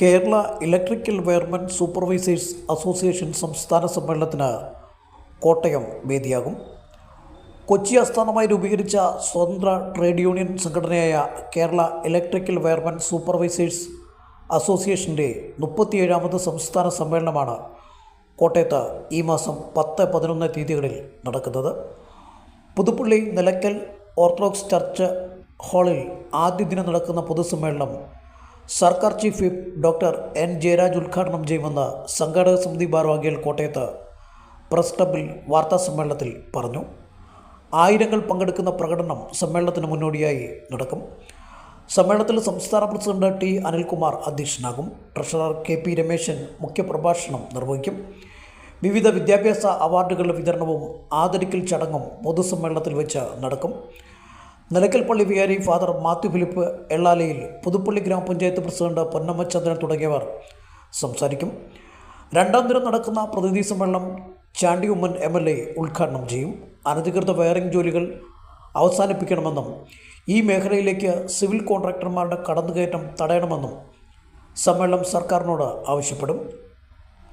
Kerala electrical wiremen supervisors association സംസ്ഥാന സമ്മേളനത്തിന് കോട്ടയം വേദിയാകും. കൊച്ചി ആസ്ഥാനമായി രൂപീകരിച്ച സ്വതന്ത്ര ട്രേഡ് യൂണിയൻ സംഘടനയായ കേരള ഇലക്ട്രിക്കൽ വയർമെൻ സൂപ്പർവൈസേഴ്സ് അസോസിയേഷന്റെ മുപ്പത്തിയേഴാമത് സംസ്ഥാന സമ്മേളനമാണ് കോട്ടയത്ത് ഈ മാസം പത്ത് പതിനൊന്ന് തീയതികളിൽ നടക്കുന്നത്. പുതുപ്പള്ളി നിലയ്ക്കൽ ഓർത്തഡോക്സ് ചർച്ച് ഹാളിൽ ആദ്യ ദിനം നടക്കുന്ന പൊതുസമ്മേളനം സർക്കാർ chief whip doctor N Jayaraj ഉദ്ഘാടനം ചെയ്യുമെന്ന് സംഘാടക സമിതി ഭാരവാഹികൾ കോട്ടയത്ത് പ്രസ് ക്ലബിൽ വാർത്താ സമ്മേളനത്തിൽ പറഞ്ഞു. ആയിരങ്ങൾ പങ്കെടുക്കുന്ന പ്രകടനം സമ്മേളനത്തിന് മുന്നോടിയായി നടക്കും. സമ്മേളനത്തിൽ സംസ്ഥാന പ്രസിഡന്റ് ടി അനിൽകുമാർ അധ്യക്ഷനാകും. ട്രഷറർ കെ പി രമേശൻ മുഖ്യപ്രഭാഷണം നിർവഹിക്കും. വിവിധ വിദ്യാഭ്യാസ അവാർഡുകളുടെ വിതരണവും ആദരിക്കൽ ചടങ്ങും പൊതുസമ്മേളനത്തിൽ വെച്ച് നടക്കും. നിലയ്ക്കൽ പള്ളി വികാരി father Mathew Philip Ellalayil Puthuppally ഗ്രാമപഞ്ചായത്ത് പ്രസിഡന്റ് പൊന്നമ്മചന്ദ്രൻ തുടങ്ങിയവർ സംസാരിക്കും. രണ്ടാം ദിനം നടക്കുന്ന പ്രതിനിധി സമ്മേളനം Chandy Oommen M L A ഉദ്ഘാടനം ചെയ്യും. അനധികൃത വയറിംഗ് ജോലികൾ അവസാനിപ്പിക്കണമെന്നും ഈ മേഖലയിലേക്ക് സിവിൽ കോൺട്രാക്ടർമാരുടെ കടന്നുകയറ്റം തടയണമെന്നും സമ്മേളനം സർക്കാരിനോട് ആവശ്യപ്പെടും.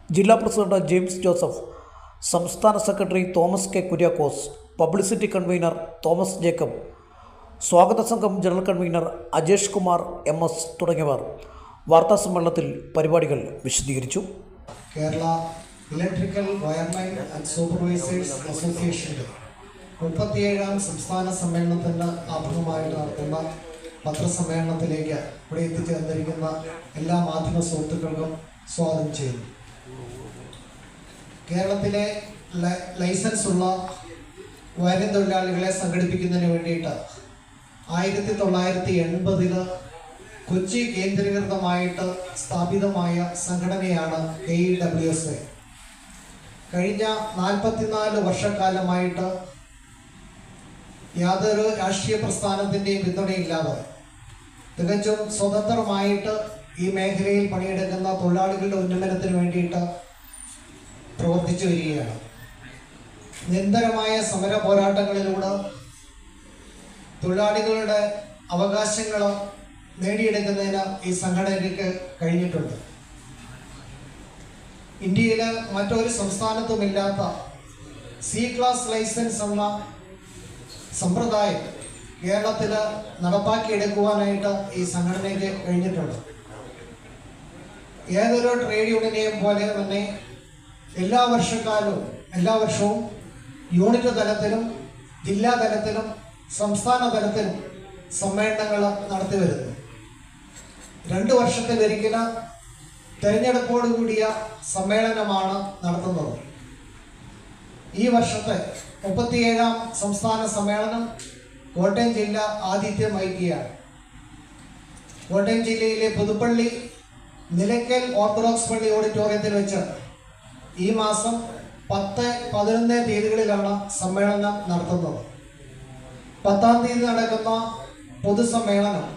ജില്ലാ പ്രസിഡന്റ് ജെയിംസ് ജോസഫ് സംസ്ഥാന secretary Thomas K Kuriakose publicity convener Thomas Jacob സ്വാഗത സംഘം general convener Ajesh Kumar M S തുടങ്ങിയവർ വാർത്താസമ്മേളനത്തിൽ പരിപാടികൾ വിശദീകരിച്ചു. Kerala electrical wiremen and supervisors അസോസിയേഷന്റെ മുപ്പത്തിയേഴാം സംസ്ഥാന സമ്മേളനത്തിന് ആമുഖമായിട്ട് നടത്തുന്ന പത്രസമ്മേളനത്തിലേക്ക് ഇവിടെ എത്തിച്ചേർന്നിരിക്കുന്ന എല്ലാ മാധ്യമ സുഹൃത്തുക്കൾക്കും സ്വാഗതം ചെയ്യുന്നു. കേരളത്തിലെ ലൈസൻസ് ഉള്ള വയറിൻ തൊഴിലാളികളെ സംഘടിപ്പിക്കുന്നതിന് വേണ്ടിയിട്ട് ആയിരത്തി തൊള്ളായിരത്തി എൺപതിൽ കൊച്ചി കേന്ദ്രീകൃതമായിട്ട് സ്ഥാപിതമായ സംഘടനയാണ് ഇ ഡബ്ല്യു എസ് എ കഴിഞ്ഞ നാൽപ്പത്തിനാല് വർഷക്കാലമായിട്ട് യാതൊരു രാഷ്ട്രീയ പ്രസ്ഥാനത്തിന്റെയും പിന്തുണയില്ലാതെ തികച്ചും സ്വതന്ത്രമായിട്ട് ഈ മേഖലയിൽ പണിയെടുക്കുന്ന തൊഴിലാളികളുടെ ഉന്നമനത്തിന് വേണ്ടിയിട്ട് പ്രവർത്തിച്ചു വരികയാണ്. നിരന്തരമായ സമര പോരാട്ടങ്ങളിലൂടെ തൊഴിലാളികളുടെ അവകാശങ്ങൾ നേടിയെടുക്കുന്നതിന് ഈ സംഘടനയ്ക്ക് കഴിഞ്ഞിട്ടുണ്ട്. ഇന്ത്യയിലെ മറ്റൊരു സംസ്ഥാനത്തുമില്ലാത്ത സി ക്ലാസ് ലൈസൻസ് എന്ന സമ്പ്രദായം കേരളത്തിൽ നടപ്പാക്കിയെടുക്കുവാനായിട്ട് ഈ സംഘടനയ്ക്ക് കഴിഞ്ഞിട്ടുണ്ട്. ഏതൊരു ട്രേഡ് യൂണിയനെയും പോലെ തന്നെ എല്ലാ വർഷക്കാലവും എല്ലാ വർഷവും യൂണിറ്റ് തലത്തിലും ജില്ലാ തലത്തിലും സംസ്ഥാന തലത്തിൽ സമ്മേളനങ്ങൾ നടത്തി വരുന്നു. രണ്ട് വർഷത്തിലൊരിക്കലും തെരഞ്ഞെടുപ്പോട് കൂടിയ സമ്മേളനമാണ് നടത്തുന്നത്. ഈ വർഷത്തെ മുപ്പത്തിയേഴാം സംസ്ഥാന സമ്മേളനം കോട്ടയം ജില്ല ആതിഥ്യം വഹിക്കുകയാണ്. കോട്ടയം ജില്ലയിലെ പുതുപ്പള്ളി നിലയ്ക്കൽ ഓർത്തഡോക്സ് പള്ളി ഓഡിറ്റോറിയത്തിൽ വെച്ച് ഈ മാസം പത്ത് പതിനൊന്ന് തീയതികളിലാണ് സമ്മേളനം നടത്തുന്നത്. പത്താം തീയതി നടക്കുന്ന പൊതുസമ്മേളനം.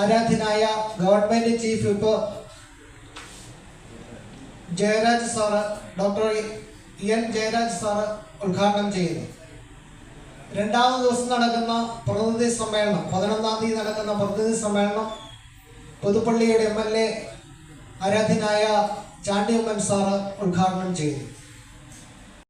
ആരാധ്യനായ government chief whip Jayaraj sir doctor N Jayaraj sir ഉദ്ഘാടനം ചെയ്യുന്നു. രണ്ടാമത് ദിവസം നടക്കുന്ന പ്രതിനിധി സമ്മേളനം പതിനൊന്നാം തീയതി നടക്കുന്ന പ്രതിനിധി സമ്മേളനം പുതുപ്പള്ളിയുടെ എം എൽ എ ആരാധ്യനായ ചാണ്ടി ഉമ്മൻ സാറ് ഉദ്ഘാടനം ചെയ്യുന്നു.